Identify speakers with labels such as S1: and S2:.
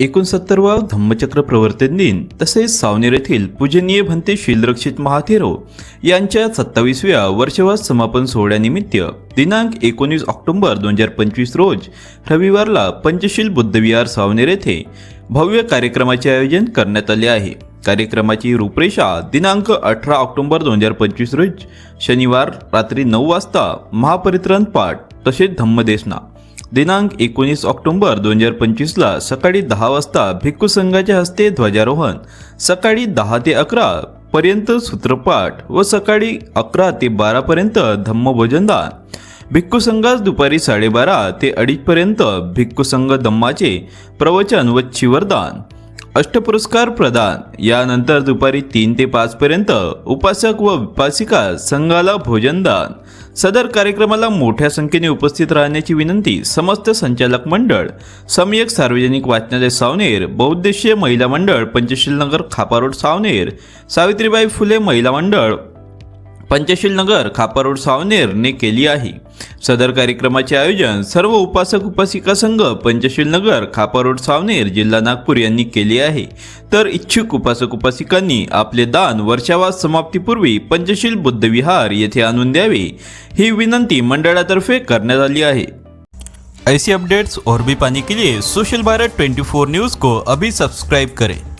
S1: एकोणसत्तरवा धम्मचक्र प्रवर्तन दिन तसेच सावनेर येथील पूजनीय भंते शीलरक्षित महाथेरो यांच्या सत्तावीसव्या वर्षवास समापन सोहळ्यानिमित्त दिनांक एकोणीस ऑक्टोबर दोन हजार पंचवीस रोज रविवारला पंचशील बुद्धविहार सावनेर येथे भव्य कार्यक्रमाचे आयोजन करण्यात आले आहे. कार्यक्रमाची रूपरेषा दिनांक अठरा ऑक्टोबर दोन हजार पंचवीस रोज शनिवार रात्री नऊ वाजता महापरित्रण पाठ तसेच धम्मदेशना दिनांक एकोणीस ऑक्टोबर दोन हजार पंचवीसला सकाळी दहा वाजता भिक्खू संघाच्या हस्ते ध्वजारोहण. सकाळी दहा ते अकरा पर्यंत सूत्रपाठ व सकाळी अकरा ते बारापर्यंत धम्मभोजनदान. भिक्खू संघास दुपारी साडेबारा ते अडीचपर्यंत भिक्खू संघ धम्माचे प्रवचन व चिवरदान. अष्टपुरस्कार प्रदान. यानंतर दुपारी तीन ते पाच पर्यंत उपासक व उपासिका संघाला भोजनदान सदर कार्यक्रमाला मोठ्या संख्येने उपस्थित राहण्याची विनंती समस्त संचालक मंडळ सम्यक सार्वजनिक वाचनालय सावनेर बहुउद्देशीय महिला मंडळ पंचशील नगर खापारोड सावनेर सावित्रीबाई फुले महिला मंडळ पंचशील नगर खापरोड सावनेरने केली आहे. सदर कार्यक्रमाचे आयोजन सर्व उपासक उपासिका संघ पंचशील नगर खापरोड सावनेर जिल्हा नागपूर यांनी केले आहे. तर इच्छुक उपासक उपासिकांनी आपले दान वर्षावास समाप्तीपूर्वी पंचशील बुद्धविहार येथे आणून द्यावे ही विनंती मंडळातर्फे करण्यात आली आहे. ऐसी अपडेट्स और भी पाने के लिए सोशल भारत 24 न्यूज़ को अभी सब्सक्राइब करें.